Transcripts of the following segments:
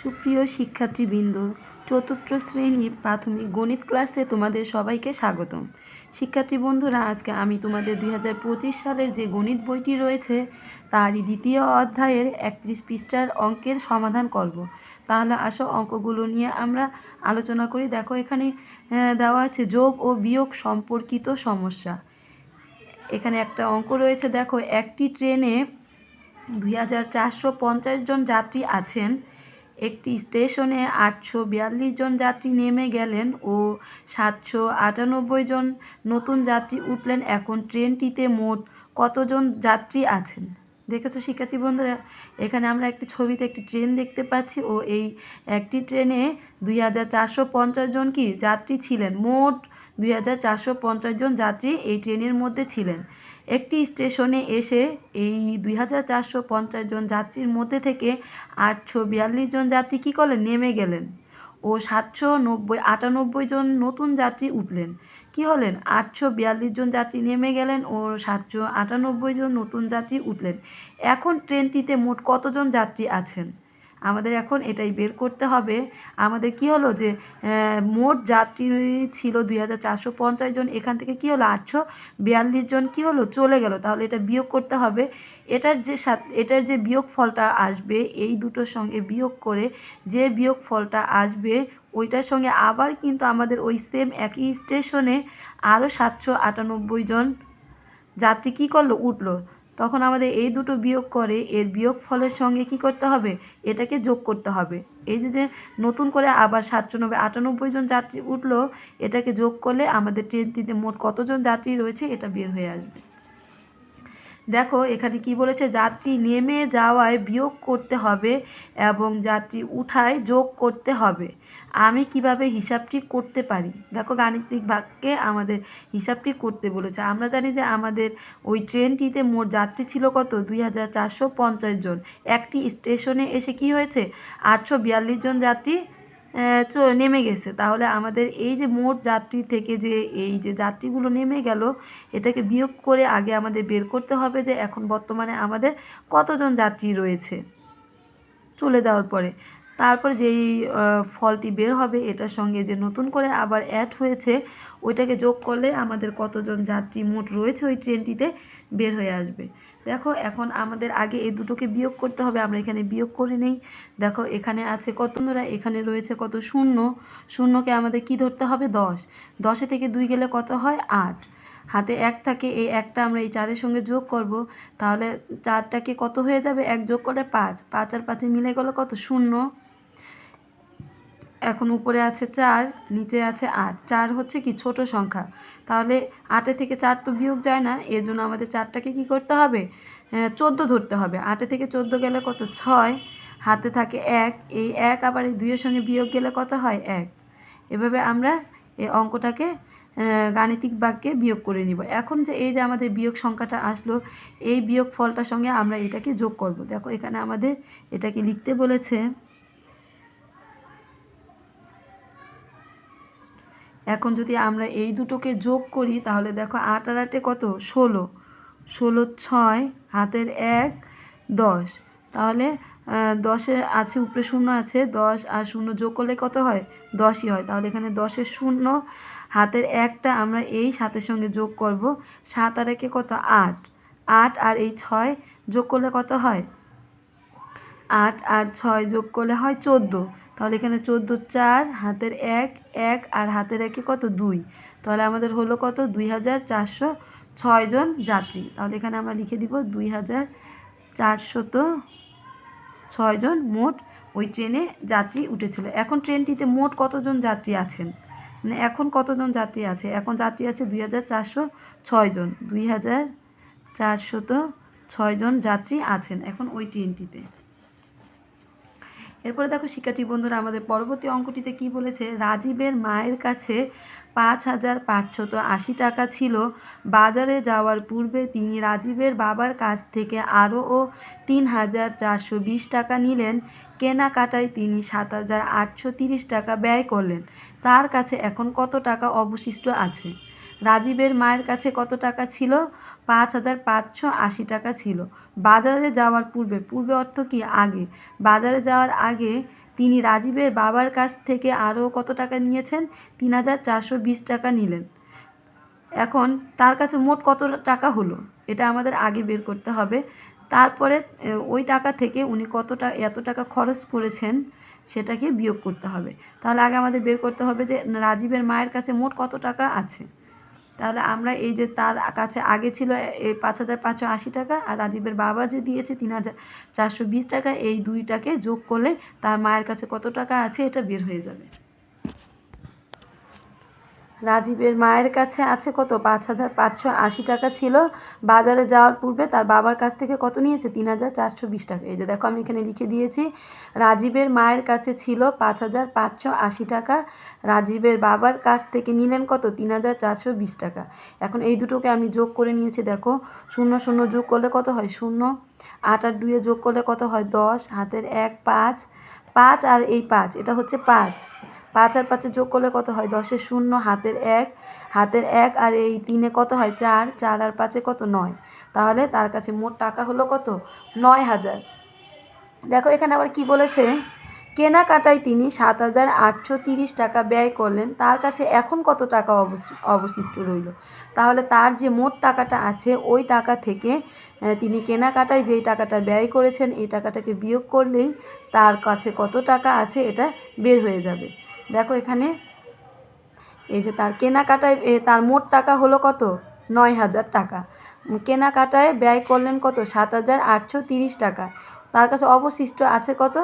সুপ্রিয় শিক্ষার্থীবৃন্দ, চতুর্থ শ্রেণির প্রাথমিক গণিত ক্লাসে তোমাদের সবাইকে স্বাগতম। শিক্ষার্থী বন্ধুরা, আজকে আমি তোমাদের দুই হাজার পঁচিশ সালের যে গণিত বইটি রয়েছে, তারই দ্বিতীয় অধ্যায়ের একত্রিশ পৃষ্ঠার অঙ্কের সমাধান করব। তাহলে আসো, অঙ্কগুলো নিয়ে আমরা আলোচনা করি। দেখো, এখানে দেওয়া আছে যোগ ও বিয়োগ সম্পর্কিত সমস্যা। এখানে একটা অঙ্ক রয়েছে, দেখো, একটি ট্রেনে দুই হাজার চারশো পঞ্চাশ জন যাত্রী আছেন। একটি স্টেশনে আটশো বিয়াল্লিশ জন যাত্রী নেমে গেলেন ও সাতশো আটানব্বই জন নতুন যাত্রী উঠলেন। এখন ট্রেনটিতে মোট কতজন যাত্রী আছেন? দেখেছ শিক্ষার্থী বন্ধুরা, এখানে আমরা একটি ছবিতে একটি ট্রেন দেখতে পাচ্ছি ও এই একটি ট্রেনে দুই হাজার চারশো পঞ্চাশ জন কি যাত্রী ছিলেন। মোট দুই হাজার চারশো পঞ্চাশ জন যাত্রী এই ট্রেনের মধ্যে ছিলেন। একটি স্টেশনে এসে এই দুই হাজার চারশো পঞ্চাশ জন যাত্রীর মধ্যে থেকে আটশো বিয়াল্লিশ জন যাত্রী কী করলেন? নেমে গেলেন ও সাতশো নব্বই আটানব্বই জন নতুন যাত্রী উঠলেন। কি হলেন? আটশো বিয়াল্লিশ জন যাত্রী নেমে গেলেন ও সাতশো আটানব্বই জন নতুন যাত্রী উঠলেন। এখন ট্রেনটিতে মোট কতজন যাত্রী আছেন? আমাদের এখন এটাই বের করতে হবে। আমাদের কি হলো যে মোট যাত্রী ছিল দুই হাজার চারশো পঞ্চাশ জন, এখান থেকে কি হলো আটশো বিয়াল্লিশ জন কি হলো চলে গেল। তাহলে এটা বিয়োগ করতে হবে। এটার যে এটার যে বিয়োগ ফলটা আসবে, এই দুটোর সঙ্গে বিয়োগ করে যে বিয়োগ ফলটা আসবে, ওইটার সঙ্গে আবার কিন্তু আমাদের ওই সেম একই স্টেশনে আরও সাতশো আটানব্বই জন যাত্রী কী করল? উঠল। তখন আমাদের এই দুটো বিয়োগ করে, এর বিয়োগ ফলের সঙ্গে কি করতে হবে? এটাকে যোগ করতে হবে। এই যে যে নতুন করে আবার সাতশো নব্বই, আটানব্বই জন যাত্রী উঠল, এটাকে যোগ করলে আমাদের ট্রেনটিতে মোট কতজন যাত্রী রয়েছে, এটা বের হয়ে আসবে। দেখো, এখানে কি বলেছে? যাত্রী নেমে যাওয়ায় বিয়োগ করতে হবে এবং যাত্রী উঠায় যোগ করতে হবে। আমি কীভাবে হিসাবটি করতে পারি? দেখো, গাণিতিক বাক্যে আমাদের হিসাবটি করতে বলেছে। আমরা জানি যে আমাদের ওই ট্রেনটিতে মোট যাত্রী ছিল কত? দুই হাজার চারশো পঞ্চাশ জন। একটি স্টেশনে এসে কি হয়েছে? আটশো বিয়াল্লিশ জন যাত্রী নেমে গেছে। তাহলে আমাদের এই যে মোট যাত্রী থেকে যে এই যে যাত্রীগুলো নেমে গেল, এটাকে বিয়োগ করে আগে আমাদের বের করতে হবে যে এখন বর্তমানে আমাদের কতজন যাত্রী রয়েছে। চলে যাওয়ার পরে। তারপর যেই ফলটি বের হবে এটার সঙ্গে যে নতুন করে আবার অ্যাড হয়েছে, ওইটাকে যোগ করলে আমাদের কতজন যাত্রী মোট রয়েছে ওই ট্রেনটিতে বের হয়ে আসবে। দেখো এখন আমাদের আগে এই দুটোকে বিয়োগ করতে হবে, আমরা এখানে বিয়োগ করে নেই। দেখো এখানে আছে কত বন্ধুরা এখানে রয়েছে কত শূন্য। শূন্যকে আমাদের কি ধরতে হবে? দশ। দশে থেকে দুই গেলে কত হয়? আট। হাতে এক থাকে, এই একটা আমরা এই চারের সঙ্গে যোগ করব। তাহলে চারটাকে কত হয়ে যাবে? এক যোগ করলে পাঁচ। পাঁচ আর পাঁচে মিলে গেল কত? শূন্য। এখন উপরে আছে চার, নিচে আছে আট। চার হচ্ছে কি ছোট সংখ্যা। তাহলে আটে থেকে চার তো বিয়োগ যায় না, এর জন্য আমাদের চারটাকে কি করতে হবে? চোদ্দ ধরতে হবে। আটে থেকে চোদ্দ গেলে কত? ছয়। হাতে থাকে এক। এই এক আবার এই দুইয়ের সঙ্গে বিয়োগ গেলে কত হয়? এক। এভাবে আমরা এই অঙ্কটাকে গাণিতিক বাক্যে বিয়োগ করে নিব। এখন যে এই যে আমাদের বিয়োগ সংখ্যাটা আসলো, এই বিয়োগ ফলটার সঙ্গে আমরা এটাকে যোগ করব। দেখো এখানে আমাদের এটাকে লিখতে বলেছে এখন যদি আমরা এই দুটোকে যোগ করি, তাহলে দেখো আট আর আটে কত? ষোলো। ষোলো ছয়, হাতের এক, দশ। তাহলে দশে আছে উপরে শূন্য আছে, দশ আর শূন্য যোগ করলে কত হয়? দশই হয়। তাহলে এখানে দশের শূন্য, হাতের একটা আমরা এই সাতের সঙ্গে যোগ করব। সাত আর একে কত? আট। আট আর এই ছয় যোগ করলে কত হয়? আট আর ছয় যোগ করলে হয় চোদ্দ। তাহলে এখানে চোদ্দ চার, হাতের এক এক, আর হাতের একে কত? দুই। তাহলে আমাদের হলো কত? দুই হাজার চারশো ছয় জন যাত্রী। তাহলে এখানে আমরা লিখে দিব দুই হাজার চারশত ছয় জন মোট ওই ট্রেনে যাত্রী উঠেছিল। এখন ট্রেনটিতে মোট কতজন যাত্রী আছেন? মানে এখন কতজন যাত্রী আছে? এখন যাত্রী আছে দুই হাজার চারশো ছয় জন। দুই হাজার চারশত ছয় জন যাত্রী আছেন এখন ওই ট্রেনটিতে। এরপরে দেখো শিক্ষার্থী বন্ধুরা, আমাদের পরবর্তী অঙ্কটিতে কি বলেছে? রাজীবের মায়ের কাছে পাঁচ হাজার পাঁচশত আশি টাকা ছিল। বাজারে যাওয়ার পূর্বে তিনি রাজীবের বাবার কাছ থেকে আরও ও তিন হাজার চারশো বিশ টাকা নিলেন। কেনাকাটায় তিনি সাত হাজার আটশো তিরিশ টাকা ব্যয় করলেন। তার কাছে এখন কত টাকা অবশিষ্ট আছে? রাজীবের মায়ের কাছে কত টাকা ছিল? পাঁচ হাজার পাঁচশো আশি টাকা ছিল। বাজারে যাওয়ার পূর্বে পূর্বে অর্থ কি? আগে। বাজারে যাওয়ার আগে তিনি রাজীবের বাবার কাছ থেকে আরও কত টাকা নিয়েছেন? তিন হাজার চারশো বিশ টাকা নিলেন। এখন তার কাছে মোট কত টাকা হলো? এটা আমাদের আগে বের করতে হবে। তারপরে ওই টাকা থেকে উনি কতটা এত টাকা খরচ করেছেন সেটাকে বিয়োগ করতে হবে। তাহলে আগে আমাদের বের করতে হবে যে, রাজীবের মায়ের কাছে মোট কত টাকা আছে? তাহলে আমরা এই যে তার কাছে আগে ছিল এই পাঁচ হাজার পাঁচশো আশি টাকা আর রাজীবের বাবা যে দিয়েছে তিন হাজার চারশো বিশ টাকা, এই দুইটাকে যোগ করলে তার মায়ের কাছে কত টাকা আছে এটা বের হয়ে যাবে। রাজীবের মায়ের কাছে আছে কত? পাঁচ হাজার পাঁচশো আশি টাকা ছিল। বাজারে যাওয়ার পূর্বে তার বাবার কাছ থেকে কত নিয়েছে? তিন হাজার চারশো বিশ টাকা। এই যে দেখো, আমি এখানে লিখে দিয়েছি। রাজীবের মায়ের কাছে ছিল পাঁচ হাজার পাঁচশো আশি টাকা। রাজীবের বাবার কাছ থেকে নিলেন কত? তিন হাজার চারশো বিশ টাকা। এখন এই দুটোকে আমি যোগ করে নিয়েছি, দেখো। শূন্য শূন্য যোগ করলে কত হয়? শূন্য। আট আর দুয়ে যোগ করলে কত হয়? দশ। হাতের এক, পাঁচ। পাঁচ আর এই পাঁচ, এটা হচ্ছে পাঁচ। পাঁচ আর পাঁচে যোগ করলে কত হয়? দশের শূন্য, হাতের এক হাতের এক আর এই তিনে কত হয়? চার চার আর পাঁচে কত? নয়। তাহলে তার কাছে মোট টাকা হলো কত? নয় হাজার। দেখো এখানে আবার কি বলেছে? কেনাকাটায় তিনি সাত হাজার আটশো তিরিশ টাকা ব্যয় করলেন। তার কাছে এখন কত টাকা অবশি- অবশিষ্ট রইল? তাহলে তার যে মোট টাকাটা আছে, ওই টাকা থেকে তিনি কেনাকাটায় যেই টাকাটা ব্যয় করেছেন, এই টাকাটাকে বিয়োগ করলেই তার কাছে কত টাকা আছে, এটা বের হয়ে যাবে। দেখো এখানে। এই যে তার কেনাকাটায় তার মোট টাকা হলো কত? নয় হাজার টাকা। কেনাকাটায় ব্যয় করলেন কত? সাত হাজার আটশো তিরিশ টাকা। তার কাছে অবশিষ্ট আছে কত?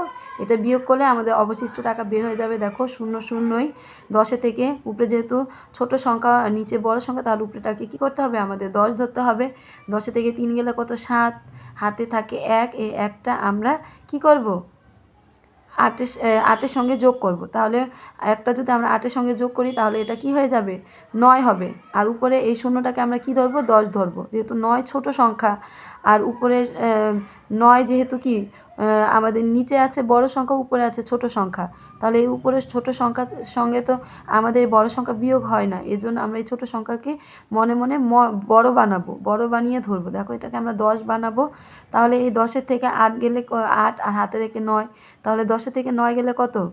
এটা বিয়োগ করলে আমাদের অবশিষ্ট টাকা বের হয়ে যাবে, দেখো, শূন্য শূন্যই। দশে থেকে উপরে যেহেতু ছোট সংখ্যা, নিচে বড় সংখ্যা তার উপরেটাকে কী করতে হবে? আমাদের দশ ধরতে হবে। দশে থেকে তিন গেলে কত? সাত। হাতে থাকে এক। এই একটা আমরা কি করব? আটের আটের সঙ্গে যোগ করব। তাহলে একটা যদি আমরা আটের সঙ্গে যোগ করি, তাহলে এটা কি হয়ে যাবে? নয় হবে। আর উপরে এই শূন্যটাকে আমরা কি ধরবো? দশ ধরবো। যেহেতু নয় ছোট সংখ্যা, আর উপরে নয় যেহেতু কি আমাদের নিচে আছে বড় সংখ্যা উপরে আছে ছোট সংখ্যা। তাহলে এই উপরে ছোট সংখ্যার সঙ্গে তো আমাদের বড় সংখ্যা বিয়োগ হয় না। এর জন্য আমরা এই ছোট সংখ্যাকে মনে মনে ম- বড় বানাবো। বড় বানিয়ে ধরবো। দেখো, এটাকে আমরা দশ বানাবো। তাহলে এই দশের থেকে আট গেলে আট আর হাতে রেখে নয়। তাহলে দশের থেকে নয় গেলে কত?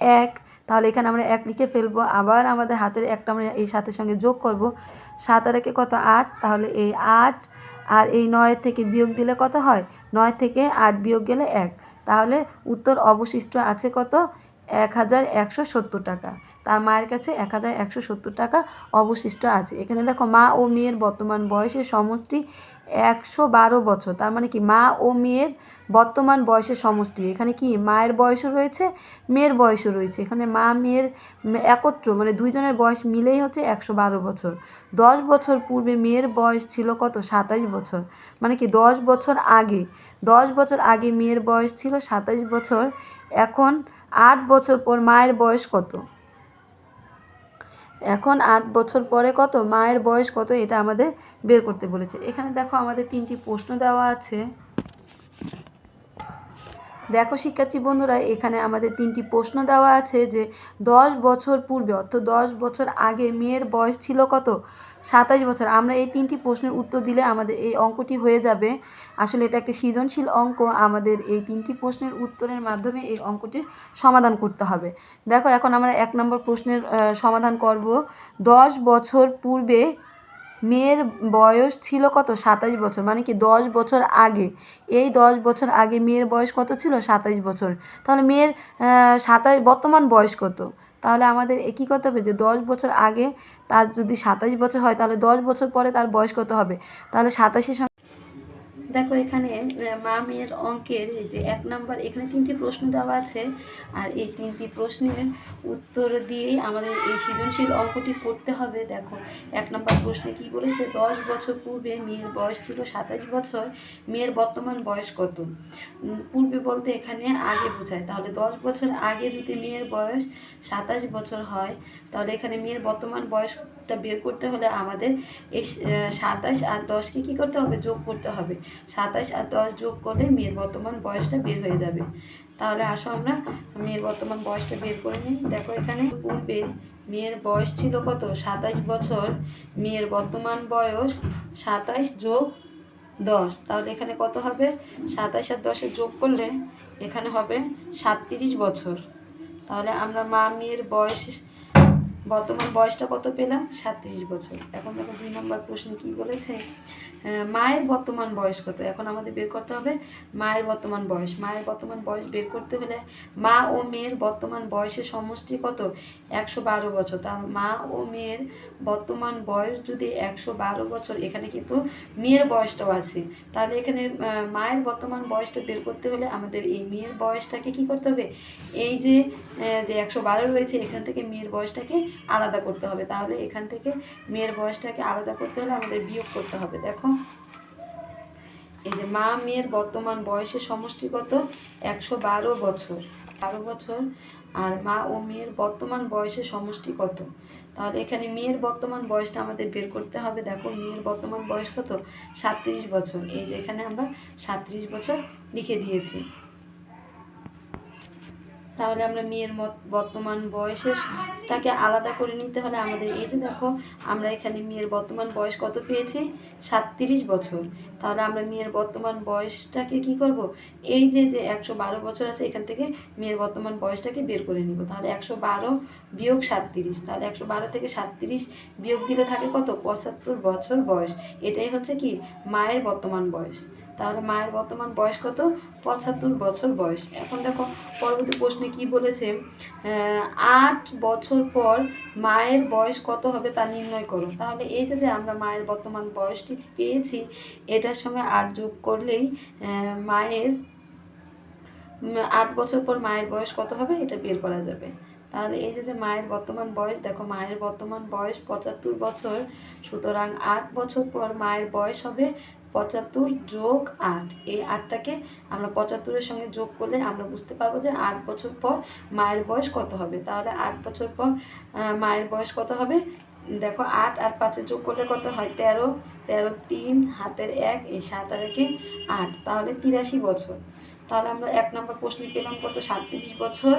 এক। তাহলে এখানে আমরা এক লিখে ফেলব। আবার আমাদের হাতের একটা আমরা এই সাতের সঙ্গে যোগ করব। সাত আর একে কত? আট। তাহলে এই আট আর এই নয়ের থেকে বিয়োগ দিলে কত হয়? নয় থেকে আট বিয়োগ গেলে এক। তাহলে উত্তর অবশিষ্ট আছে কত? এক হাজার একশো সত্তর টাকা। তার মায়ের কাছে এক হাজার একশো সত্তর টাকা অবশিষ্ট আছে। এখানে দেখো মা ও মেয়ের বর্তমান বয়সের সমষ্টি একশো বারো বছর। তার মানে কি? মা ও মেয়ের বর্তমান বয়সের সমষ্টি। এখানে কি? মায়ের বয়সও রয়েছে, মেয়ের বয়সও রয়েছে। এখানে মা, মেয়ের একত্র মানে দুইজনের বয়স মিলেই হচ্ছে একশো বারো বছর। দশ বছর পূর্বে মেয়ের বয়স ছিল কত? সাতাইশ বছর। মানে কি? দশ বছর আগে। দশ বছর আগে মেয়ের বয়স ছিল সাতাশ বছর। এখন আট বছর পর মায়ের বয়স কত? এখন আট বছর পরে কত? মায়ের বয়স কত? এটা আমাদের বের করতে বলেছে। এখানে দেখো আমাদের তিনটি প্রশ্ন দেওয়া আছে। দেখো শিক্ষার্থী বন্ধুরা, এখানে আমাদের তিনটি প্রশ্ন দেওয়া আছে যে দশ বছর পূর্বে, অর্থাৎ দশ বছর আগে মেয়ের বয়স ছিল কত? সাতাশ বছর। আমরা এই তিনটি প্রশ্নের উত্তর দিলে আমাদের এই অঙ্কটি হয়ে যাবে। আসলে এটা একটা সৃজনশীল অঙ্ক। আমাদের এই তিনটি প্রশ্নের উত্তরের মাধ্যমে এই অঙ্কটির সমাধান করতে হবে। দেখো, এখন আমরা এক নম্বর প্রশ্নের সমাধান করব। দশ বছর পূর্বে মেয়ের বয়স ছিল কত? সাতাশ বছর। মানে কি দশ বছর আগে। এই দশ বছর আগে মেয়ের বয়স কত ছিল? সাতাশ বছর। তাহলে মেয়ের সাতাশ, বর্তমান বয়স কত? তাহলে আমাদের এ কী করতে হবে যে দশ বছর আগে তার যদি সাতাশ বছর হয়, তাহলে দশ বছর পরে তার বয়স কত হবে? তাহলে সাতাশের দেখো এখানে মা মেয়ের অঙ্কের যে এক নাম্বার, এখানে তিনটি প্রশ্ন দেওয়া আছে। আর এই তিনটি প্রশ্নের উত্তর দিয়েই আমাদের এই সৃজনশীল অঙ্কটি করতে হবে। দেখো, এক নম্বর প্রশ্নে কি বলেছে? দশ বছর পূর্বে মেয়ের বয়স ছিল সাতাশ বছর, মেয়ের বর্তমান বয়স কত? পূর্বে বলতে এখানে আগে বোঝায়। তাহলে দশ বছর আগে যদি মেয়ের বয়স সাতাশ বছর হয়, তাহলে এখানে মেয়ের বর্তমান বয়সটা বের করতে হলে আমাদের এই সাতাশ আর দশকে কী করতে হবে? যোগ করতে হবে। সাতাশ আর দশ যোগ করলে মেয়ের বর্তমান বয়সটা বের হয়ে যাবে। তাহলে আসো আমরা, মেয়ের বর্তমান বয়সটা বের করে নিই। দেখো এখানে পূর্বে মেয়ের বয়স ছিল কত? সাতাশ বছর। মেয়ের বর্তমান বয়স সাতাশ যোগ দশ। তাহলে এখানে কত হবে? সাতাশ আর দশে যোগ করলে এখানে হবে সাতত্রিশ বছর। তাহলে আমরা মা মেয়ের বয়স বর্তমান বয়সটা কত পেলাম? সাতত্রিশ বছর। এখন দেখো দুই নম্বর প্রশ্নে কি বলেছে? মায়ের বর্তমান বয়স কত? এখন আমাদের বের করতে হবে মায়ের বর্তমান বয়স। মায়ের বর্তমান বয়স বের করতে হলে মা ও মেয়ের বর্তমান বয়সের সমষ্টি কত? একশো বারো বছর। তার মা ও মেয়ের বর্তমান বয়স যদি একশো বারো বছর, এখানে কিন্তু মেয়ের বয়সটাও আছে। তাহলে এখানে মায়ের বর্তমান বয়সটা বের করতে হলে আমাদের এই মেয়ের বয়সটাকে কি করতে হবে? এই যে যে একশো বারো রয়েছে, এখান থেকে মেয়ের বয়সটাকে আলাদা করতে হবে। তাহলে এখান থেকে মেয়ের বয়সটাকে আলাদা করতে হলে আমাদের বিয়োগ করতে হবে। দেখো এই যে মা মেয়ের বর্তমান বয়সে সমষ্টিগত একশো বারো বছর। বারো বছর, আর মা ও মেয়ের বর্তমান বয়সের সমষ্টি কত তাহলে এখানে মেয়ের বর্তমান বয়সটা আমাদের বের করতে হবে। দেখো, মেয়ের বর্তমান বয়স কত? সাতত্রিশ বছর। এই যে এখানে আমরা সাতত্রিশ বছর লিখে দিয়েছি। তাহলে আমরা মেয়ের বর্তমান বয়সেরটাকে আলাদা করে নিতে হলে আমাদের এই যে দেখো, আমরা এখানে মেয়ের বর্তমান বয়স কত পেয়েছি? সাতত্রিশ বছর। তাহলে আমরা মেয়ের বর্তমান বয়সটাকে কি করব? এই যে যে একশো বারো বছর আছে, এখান থেকে মেয়ের বর্তমান বয়সটাকে বের করে নিব। তাহলে একশো বারো বিয়োগ সাতত্রিশ। তাহলে একশো বারো থেকে সাতত্রিশ বিয়োগ দিলে থাকে কত? পঁচাত্তর বছর বয়স। এটাই হচ্ছে কি? মায়ের বর্তমান বয়স। তাহলে মায়ের বর্তমান বয়স কত? পঁচাত্তর বছর বয়স। এখন দেখো, পরবর্তী প্রশ্নে কি বলেছে? আট বছর পর মায়ের বয়স কত হবে তা নির্ণয় করো। তাহলে এই যে আমরা মায়ের বর্তমান বয়সটি পেয়েছি, এটার সঙ্গে আট যোগ করলেই মায়ের আট বছর পর মায়ের বয়স কত হবে এটা বের করা যাবে। তাহলে এই যে মায়ের বর্তমান বয়স, দেখো মায়ের বর্তমান বয়স পঁচাত্তর বছর। সুতরাং আট বছর পর মায়ের বয়স হবে পঁচাত্তর যোগ আট। এই আটটাকে আমরা পঁচাত্তরের সঙ্গে যোগ করলে আমরা বুঝতে পারব যে আট বছর পর মায়ের বয়স কত হবে। তাহলে আট বছর পর মায়ের বয়স কত হবে? দেখো, আট আর পাঁচে যোগ করলে কত হয়? তেরো। তেরো তিন, হাতের এক, এই সাত আর একে আট। তাহলে তিরাশি বছর। তাহলে আমরা এক নম্বর প্রশ্নে পেলাম কত? সাতত্রিশ বছর।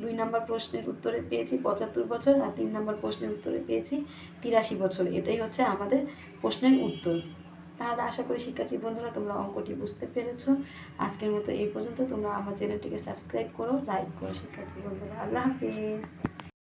দুই নম্বর প্রশ্নের উত্তরে পেয়েছি পঁচাত্তর বছর আর তিন নম্বর প্রশ্নের উত্তরে পেয়েছি তিরাশি বছর। এটাই হচ্ছে আমাদের প্রশ্নের উত্তর। তাহলে আশা করি শিক্ষার্থী বন্ধুরা তোমরা অঙ্কটি বুঝতে পেরেছ। আজকের মতো এই পর্যন্ত তোমরা আমার চ্যানেলটিকে সাবস্ক্রাইব করো লাইক করো শিক্ষার্থী বন্ধুরা। আল্লাহ হাফিজ।